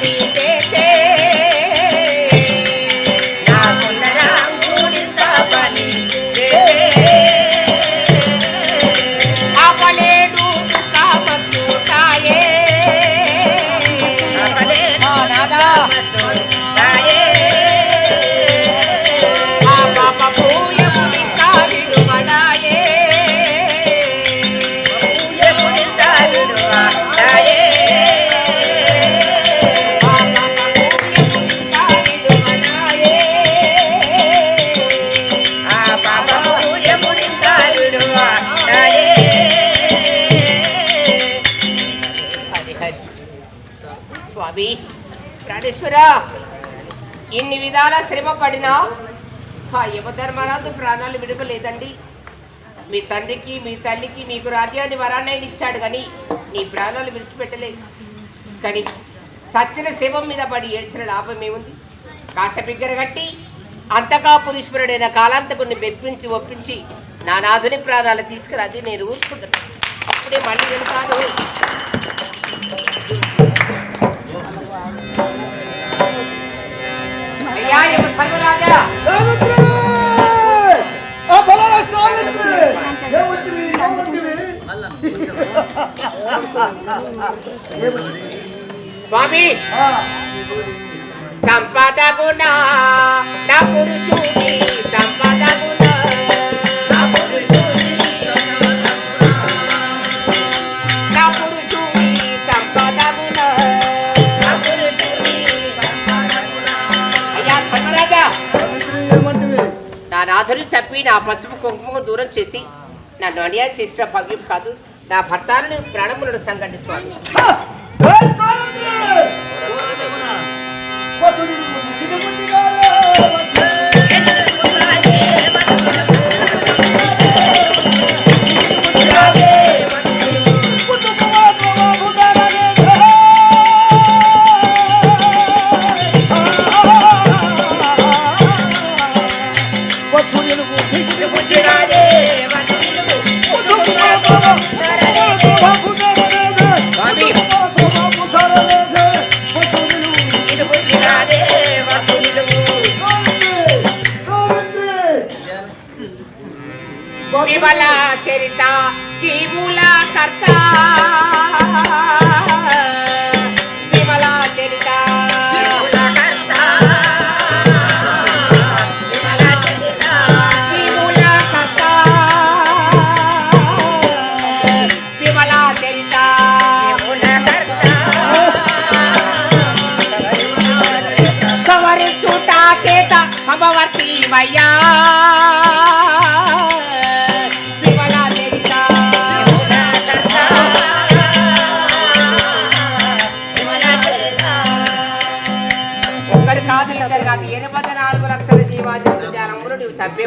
নিতেছে స్వామి ఇన్ని విధాల శ్రమ పడినా ఆ యమధర్మరాజు ప్రాణాలు విడవలేదండి. మీ తండ్రికి మీ తల్లికి మీకు రాజ్యాన్ని వరాన్నైనా ఇచ్చాడు కానీ నీ ప్రాణాలు విడిచిపెట్టలేదు. కానీ సచ్చిన శవం మీద పడి ఏడ్చిన లాభం ఏముంది? కాశ బిగ్గర కట్టి అంతకా కాలాంతకుని మెప్పించి ఒప్పించి నా నాథుని ప్రాణాలు తీసుకురాది నేను ఊరుకుంటాను అప్పుడే మళ్ళీ వెళ్తాను. స్వామి సంపద గుణ నా పురుషుని సంపద బాధలు చెప్పి నా పసుపు కుంకుమకు దూరం చేసి నన్ను అన్యాయం చేసిన భవ్యం కాదు నా భర్తలను ప్రాణములను సంఘటిస్తాను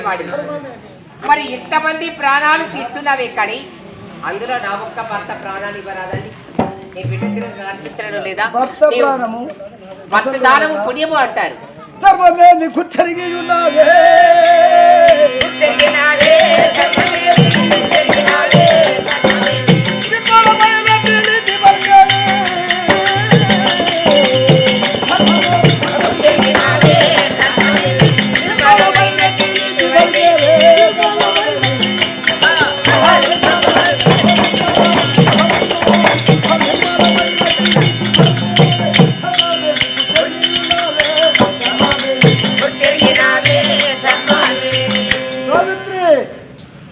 చంపేవాడి మరి ఇంతమంది ప్రాణాలు తీస్తున్నావే కానీ అందులో నా ఒక్క భర్త ప్రాణాలు ఇవ్వరాదండి. నీ బిడ్డ తిరిగి కనిపించడం లేదా? భర్త దానము పుణ్యము అంటారు. ధర్మమే నీకు తిరిగి ఉన్నదే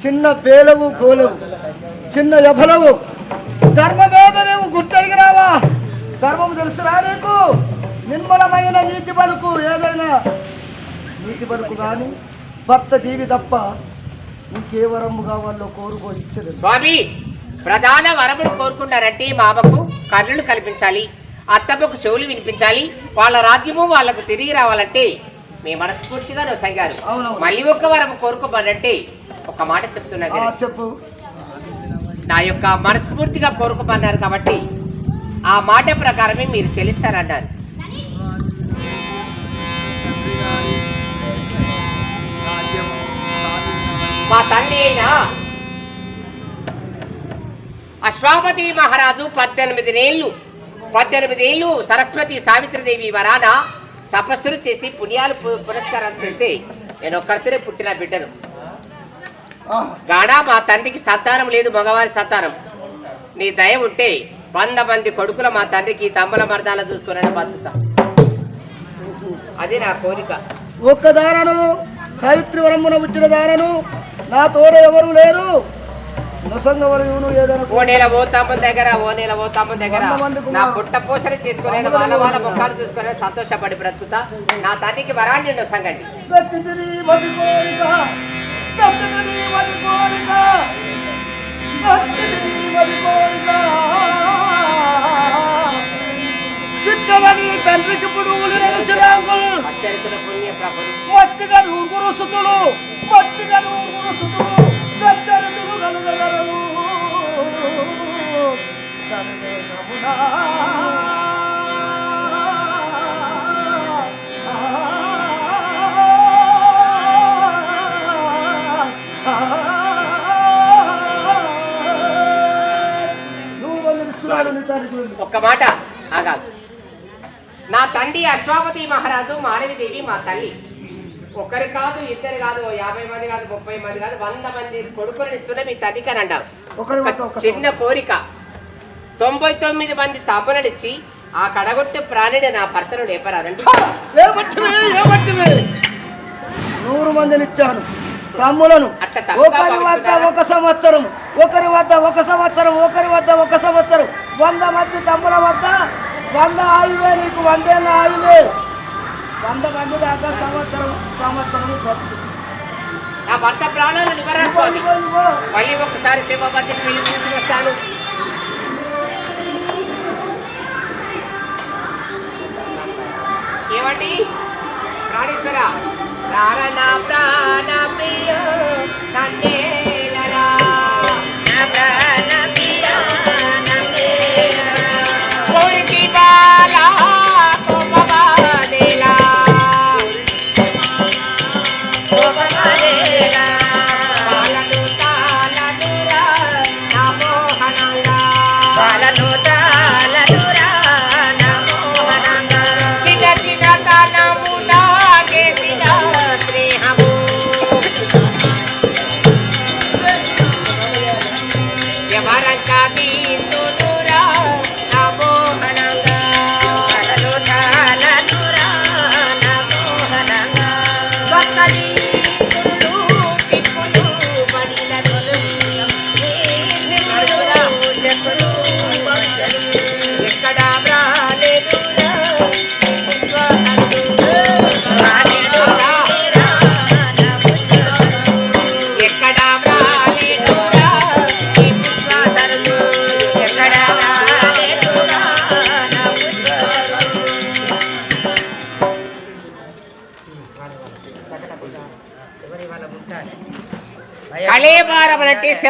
చిన్న పేలవు కోలవు చిన్న యభలవు ధర్మమేమ నువ్వు గుర్తెరిగి రావా. ధర్మం తెలుసురా నీకు? నిర్మలమైన నీతి పలుకు ఏదైనా? నీతి పలుకు కానీ భర్త జీవి తప్ప ఇంకే వరము కావాలో కోరుకో ఇచ్చదు. స్వామి ప్రధాన వరములు కోరుకున్నారంటే మామకు కర్ణులు కల్పించాలి అత్తమ్మకు చెవులు వినిపించాలి వాళ్ళ రాజ్యము వాళ్ళకు తిరిగి రావాలంటే మీ మనస్ఫూర్తిగా నువ్వు సంగారు అవునవును. మళ్ళీ ఒక్క వరం కోరుకోమనంటే ఒక మాట చెప్తున్నా. చెప్పు. నా యొక్క మనస్ఫూర్తిగా కోరుకోమన్నారు కాబట్టి ఆ మాట ప్రకారమే మీరు చెల్లిస్తారన్నారు. మా తండ్రి అయిన అశ్వాపతి మహారాజు పద్దెనిమిది నేళ్ళు పద్దెనిమిది ఏళ్ళు సరస్వతి సావిత్రిదేవి వరాన తపస్సులు చేసి పుణ్యాలు పు- పురస్కారాలు చేస్తే నేను ఒక్కడితేనే పుట్టిన బిడ్డను. గాడా మా తండ్రికి సంతానం లేదు మగవారి సంతానం నీ దయ ఉంటే వంద మంది కొడుకుల మా తండ్రికి తమ్ముల మర్దాల చూసుకుని బతుకుతా. అది నా కోరిక. ఒక్క దానను సావిత్రి వరమున పుట్టిన దానను నా తోడ ఎవరు లేరు? ఓ తమ్మ దగ్గర ఓ తమ్మ దగ్గర. నా పుట్ట పోసరి చేసుకుని వాళ్ళ వాళ్ళ ముఖాలు చూసుకుని సంతోషపడి బ్రతుకుతా. నా తండ్రికి వరాండి సంగండి గట్టిదిరి మది కోరిక. గట్టిదిరి మది కోరిక. చిరాకులు పచ్చరితుల పుణ్య ప్రభులు. మచ్చిగా నూరుగురు సుతులు మచ్చిగా నూరుగురు సుతులు సచ్చరితులు కలుగలరు సర్వే నమునా. ఒక్క మాట ఆగాదు నా తండ్రి అశ్వాపతి మహారాజు మాలవిదేవి మా తల్లి. ఒకరు కాదు ఇద్దరు కాదు యాభై మంది కాదు ముప్పై మంది కాదు వంద మంది కొడుకులను ఇస్తున్న మీ తల్లికి అని అంటారు. చిన్న కోరిక. తొంభై తొమ్మిది మంది తపనలిచ్చి ఆ కడగొట్టే ప్రాణిని నా భర్తను లేపరాదండి. నూరు మందిని ఇచ్చాను. తమ్ములను ఒకరి వద్ద? ఒక సంవత్సరం ఒకరి వద్ద ఒక సంవత్సరం ఒకరి వద్ద ఒక సంవత్సరం. వంద మంది తమ్ముల వద్ద వంద ఆయువే నీకు వందేళ్ళ ఆయువే వంద మంది దాకా సంవత్సరం సంవత్సరం. నా భర్త ప్రాణాలను నివరా ఇవ్వు, స్వామి ఇవ్వు, ఇవ్వు. మళ్ళీ ఒకసారి శివపతికి వెళ్ళి చూసి వస్తాను ఏమండి ప్రాణేశ్వర ప్రాణ ప్రాణ ప్రియ నందేలరా.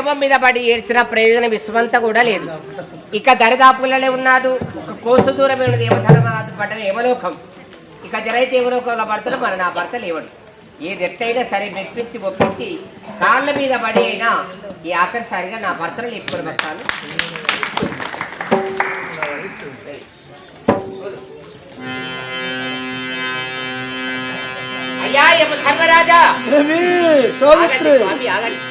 శవం మీద పడి ఏడ్చిన ప్రయోజనం విశ్వంతా కూడా లేదు. ఇక దరిదాపులనే ఉన్నాడు. కోసు దూరం ఉన్నది. యమధర్మరాజు పడ్డ యమలోకం ఇక జరైతే యమలోకంలో పడతాడు మరి నా భర్త లేవడు. ఏది ఎట్టయినా సరే మెప్పించి ఒప్పించి కాళ్ళ మీద పడి అయినా ఈ ఆఖరిసారిగా నా భర్తను లేపుకొని వస్తాను. అయ్యా ఏమి సౌమిత్రి స్వామి ఆగండి.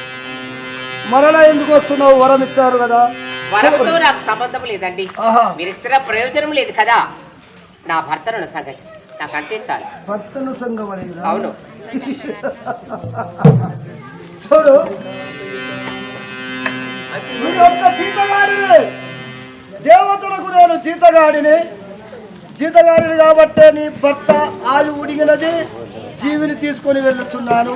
మరలా ఎందుకు వస్తున్నావు? వరం ఇచ్చారు కదా. వరముతో నాకు సంబంధం లేదండి. మీరు ఇచ్చిన ప్రయోజనం లేదు కదా. నా భర్తను సంగతి. నాకు అంతే చాలు. భక్తులు సంగమని అవును. చూడు. జీతగాడిని దేవతలకు నేను జీతగాడిని. జీతగాడిని కాబట్టే నీ భర్త ఆయు ఉడిగినది. జీవిని తీసుకొని వెళ్ళుతున్నాను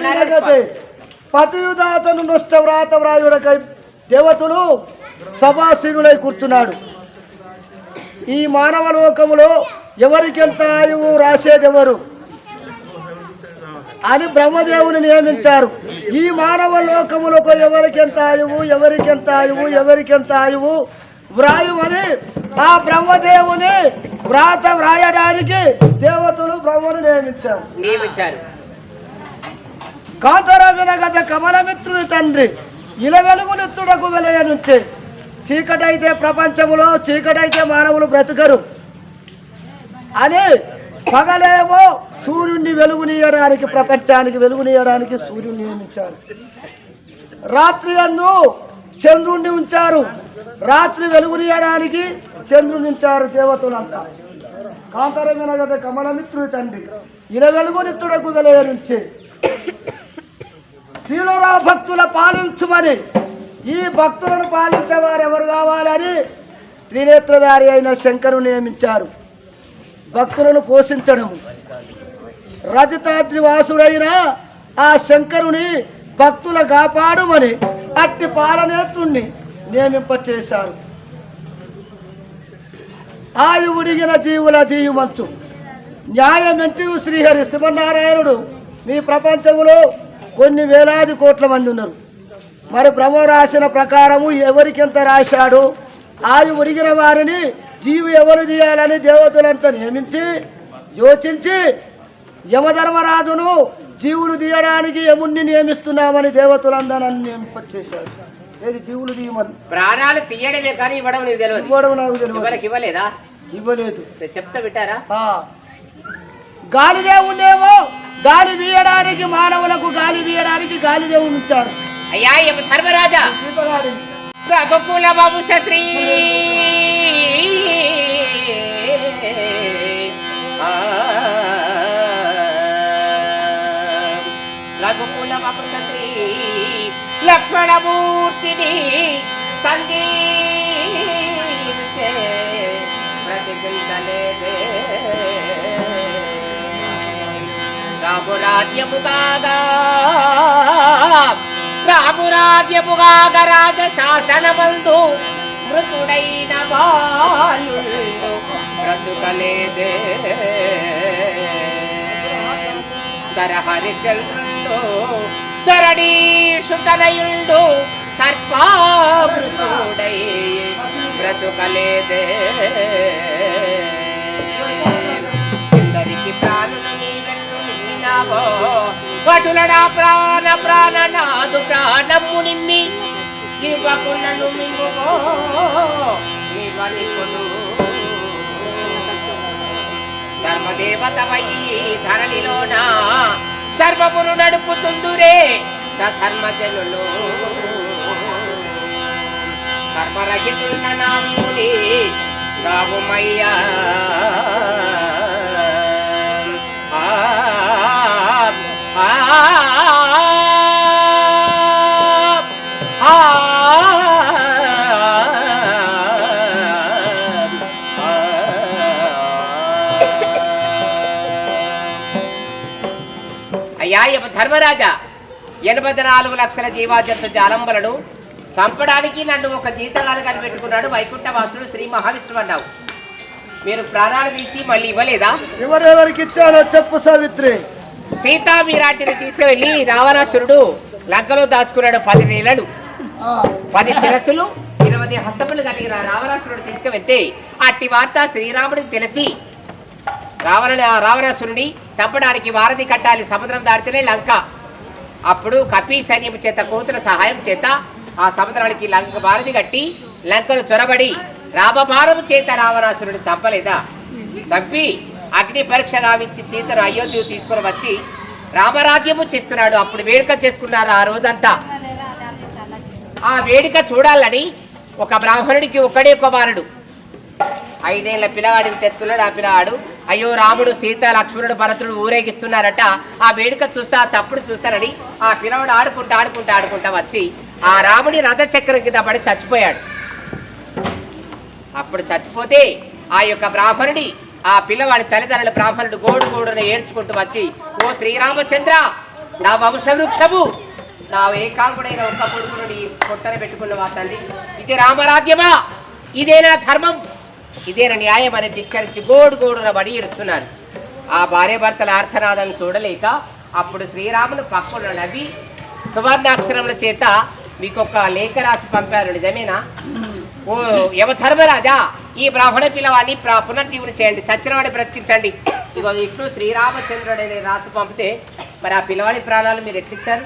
స్వామి? పతియుదాతను నష్టవ్రాత వ్రాయుడకై దేవతలు సభాసీనుడై కూర్చున్నాడు. ఈ మానవ లోకములో ఎవరికెంత ఆయువు రాసేదెవరు? అని బ్రహ్మదేవుని నియమించారు. ఈ మానవ లోకములకు ఎవరికెంత ఆయువు ఎవరికెంత ఆయువు ఎవరికెంత ఆయువు? వ్రాయుమని ఆ బ్రహ్మదేవుని వ్రాత వ్రాయడానికి దేవతలు బ్రహ్మను నియమించారు. నియమించారు. కాంతర వినగత కమలమిత్రుని తండ్రి ఇల వెలుగునిత్తుడకు వెలయనుంచే చీకటైతే ప్రపంచములో చీకటైతే మానవులు బ్రతుకరు. అని పగలేమో సూర్యుడిని వెలుగునీయడానికి ప్రపంచానికి వెలుగునీయడానికి సూర్యుని నియమించారు. రాత్రి అందు చంద్రుణ్ణి ఉంచారు. రాత్రి వెలుగునీయడానికి చంద్రుని ఉంచారు దేవతలంతా. కాంతరంగన గత కమలమిత్రుడి తండ్రి ఇల వెలుగునిత్తుడకు వెలయనుంచే శీలురా భక్తుల పాలించుమని. ఈ భక్తులను పాలించేవారు ఎవరు కావాలని త్రినేత్రధారి అయిన శంకరు నియమించారు. భక్తులను పోషించడం రజతాద్రి వాసుడైన ఆ శంకరుని భక్తుల కాపాడుమని అట్టి పాలనేత్రుణ్ణి నియమింపచేశారు. ఉడిగిన జీవుల దీయుమంచు న్యాయమెంచు శ్రీహరి శివనారాయణుడు మీ ప్రపంచంలో కొన్ని వేలాది కోట్ల మంది ఉన్నారు. మరి బ్రహ్మ రాసిన ప్రకారము ఎవరికెంత రాశాడు ఆయువు ఉడిగిన వారిని జీవి ఎవరు తీయాలని దేవతలంతా నియమించి యోచించి యమధర్మరాజును జీవులు తీయడానికి యముణ్ణి నియమిస్తున్నామని దేవతలందరూ నియమింపచేశారు ఏది జీవులు తీయమని? ప్రాణాలు తీయడమే కానీ ఇవ్వడం నీకు తెలియదు. ఇవ్వడం నాకు తెలియదు. ఎవరికి ఇవ్వలేదా? ఇవ్వలేదు. చెప్తా వింటారా? ఆ. గాలిదేవునేమో గాలి వీయడానికి మానవులకు గాలి వీయడానికి గాలిదేవుని ఉంచారు అయ్యా యమ ధర్మరాజా? దీపరాడిని. రఘుకుల వంశశ్రీ రఘుకుల వంశశ్రీ లక్ష్మణమూర్తిని సంజీవించే రామురాజ్యముగాగా రామురాజ్యముగాగ రాజ శాసనమందు మృతుడైన బాలు బ్రతుకలేదే ధర హరిచంద్రుడు ధరణీషు తనయుండు సర్పామృతుడై. వటులడా ప్రాణ ప్రాణ నాదు ప్రాణము నిమ్మి ఇవ్వకున్నను మింగువో ఇవ్వనిపుడు ధర్మదేవతవై ధరణిలోన ధర్మమును నడుపుతుందురే సధర్మజనులు. కర్మరహితున్న నాముని రావుమయ్యా ధర్మరాజా ఎనభై నాలుగు లక్షల జీవాజంతు జాలంబలను చంపడానికి నన్ను ఒక జీతగాలు కనిపెట్టుకున్నాడు వైకుంఠవాసుడు శ్రీ మహావిష్ణువు అన్నావు మీరు ప్రాణాలు తీసి మళ్ళీ ఇవ్వలేదా? ఎవరెవరికి ఇచ్చారో చెప్పు సావిత్రి. సీతా మీరాటిని తీసుకువెళ్ళి రావణాసురుడు లంకలో దాచుకున్నాడు పది నెలలు పది శిరస్సులు ఇరవై హస్తములు కలిగిన రావణాసురుడు తీసుకువెళ్తే అట్టి వార్త శ్రీరాముడికి తెలిసి రావణ రావణాసురుని చంపడానికి వారధి కట్టాలి సముద్రం దాటితేనే లంక. అప్పుడు కపి సైన్యం చేత కోతుల సహాయం చేత ఆ సముద్రానికి లంక వారధి కట్టి లంకను చొరబడి రామభారం చేత రావణాసురుని చంపలేదా? చంపి అగ్ని పరీక్ష గావించి సీతను అయోధ్య తీసుకొని వచ్చి రామరాజ్యము చేస్తున్నాడు. అప్పుడు వేడుక చేసుకున్నారు ఆ రోజంతా. ఆ వేడుక చూడాలని ఒక బ్రాహ్మణుడికి ఒకడే కుమారుడు ఐదేళ్ళ పిల్లగాడిని తెస్తున్నాడు ఆ పిల్లగాడు అయ్యో రాముడు సీత లక్ష్మణుడు భరతుడు ఊరేగిస్తున్నారట. ఆ వేడుక చూస్తా ఆ చప్పుడు చూస్తానని ఆ పిల్లవాడు ఆడుకుంటా ఆడుకుంటా ఆడుకుంటా వచ్చి ఆ రాముడి రథ చక్రం కింద పడి చచ్చిపోయాడు. అప్పుడు చచ్చిపోతే ఆ యొక్క బ్రాహ్మణుడి ఆ పిల్లవాడి తల్లిదండ్రుల బ్రాహ్మణుడు గోడు గోడున ఏడ్చుకుంటూ వచ్చి ఓ శ్రీరామచంద్ర నా వంశవృక్షము నా ఏకాంకుడైన ఒక్క కొడుకును నీ పొట్టన పెట్టుకున్న వా తల్లి? ఇది రామరాజ్యమా? ఇదేనా ధర్మం? ఇదేన న్యాయం అని ధిక్కరించి గోడు గోడున బడి ఎడుతున్నారు ఆ భార్య భర్తల ఆర్థనాదం చూడలేక అప్పుడు శ్రీరామును పక్కన నవ్వి సువర్ణాక్షరముల చేత మీకు ఒక లేఖ రాసి పంపారు నిజమేనా? ఓ యమధర్మరాజా ఈ బ్రాహ్మణ పిల్లవాడిని పునర్జీవుని చేయండి చచ్చినవాడిని బ్రతికించండి. ఇగో ఇట్లు శ్రీరామచంద్రుడు అనే రాసి పంపితే మరి ఆ పిల్లవాడి ప్రాణాలు మీరు ఎట్లిచ్చారు?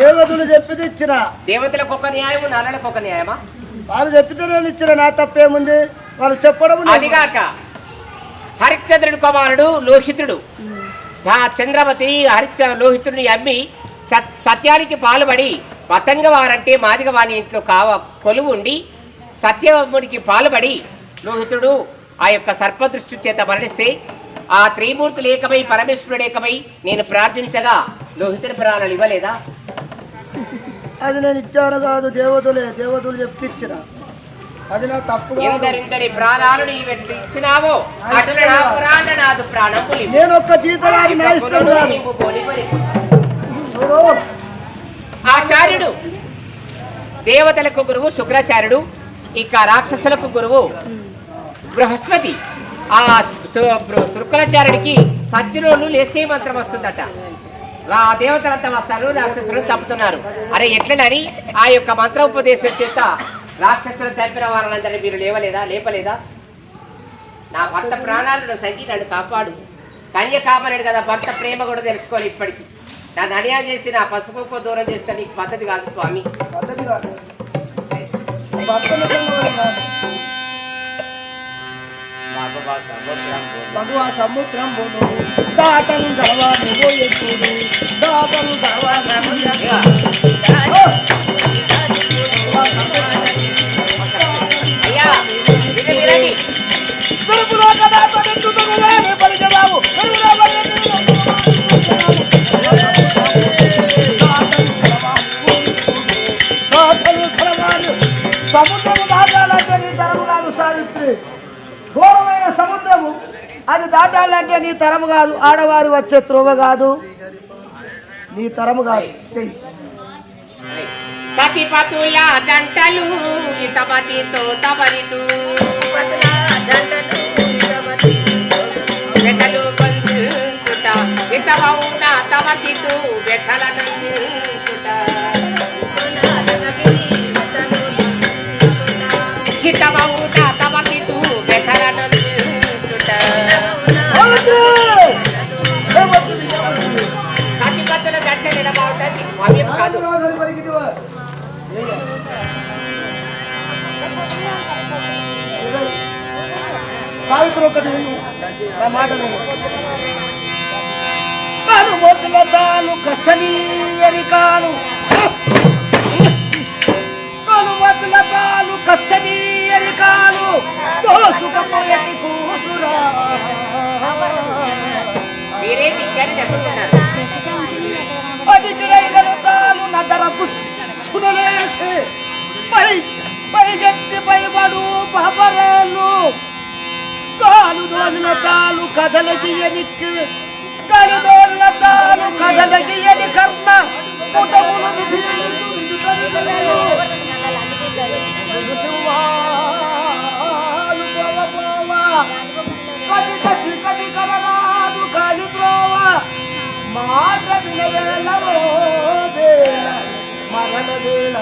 దేవతలు చెప్పితే ఇచ్చిన. దేవతలకు ఒక న్యాయము నరులకు ఒక న్యాయమా? వాళ్ళు చెప్పితే నేను ఇచ్చిన నా తప్పేముంది? వాళ్ళు చెప్పడం అదిగాక హరిశ్చంద్రుడి కుమారుడు లోహితుడు. ఆ చంద్రమతి హరిశ్చ లోహితుడిని అమ్మి సత్యానికి పాల్పడి పతంగ వారంటే మాదిగ వాని ఇంట్లో కావ కొలువు ఉండి సత్యముడికి పాల్పడి లోహితుడు ఆ యొక్క సర్పదృష్టి చేత మరణిస్తే ఆ త్రిమూర్తులు ఏకమై పరమేశ్వరుడు ఏకమై నేను ప్రార్థించగా లోహితుడి ప్రాణాలు ఇవ్వలేదా? అది నేను ఇచ్చాను కాదు దేవతలే దేవతలు చెప్పి ప్రాణాలు నీవెట్లు ఇచ్చినావో అటుల నా ప్రాణములు. నేను ఒక్క నా ఇష్టం కాదు. ఆచార్యుడు దేవతలకు గురువు శుక్రాచార్యుడు ఇక రాక్షసులకు గురువు బృహస్పతి. ఆ శుక్రాచార్యుడికి సత్యలోను లేసే మంత్రం వస్తుందట. ఆ దేవతలంతా వస్తారు రాక్షసులను చంపుతున్నారు. అరే ఎట్లనని? ఆ యొక్క మంత్రోపదేశం చేత రాక్షసులు చంపిన వారందరినీ మీరు లేవలేదా? లేపలేదా? నా భర్త ప్రాణాలను సంగి నన్ను కాపాడు. కన్య కాపాడాడు కదా భర్త ప్రేమ కూడా తెలుసుకోవాలి ఇప్పటికి. నన్ను అన్యాయం చేసి నా పసుపు దూరం చేస్తే నీకు పద్ధతి కాదు స్వామి. పద్ధతి కాదు. భగవా సముద్రం దాటను దాటను దవాను సముద్రము దాటాలంటే నీ తరము కాదు సావిత్రి. ఘోరమైన సముద్రము. అది దాటాలంటే నీ తరము కాదు ఆడవారు వచ్చే త్రోవ కాదు. నీ తరము కాదు చెయ్యి. సతిపతుల జంటలు ఇతమతితో తమరిటు. వెతలు బంధుట ఇతమౌన తమతిటు వెతల నందుట అవేం కాదు సావిత్రి ఒకటి. నా మాట. తాను మొదల తాను కసని ఎరికాను తాను మొదల తాను కసని ఎరికాను దోసుకపోయటి కూసురా పైగెత్తి పైబడు పబరేలు కాలు దోలిన తాను కదలగియనికి కాలు దోలిన తాను కదలగియని కర్ణ పుటములు కటి ವೇಳ ಮಾರಣ ವೇಳ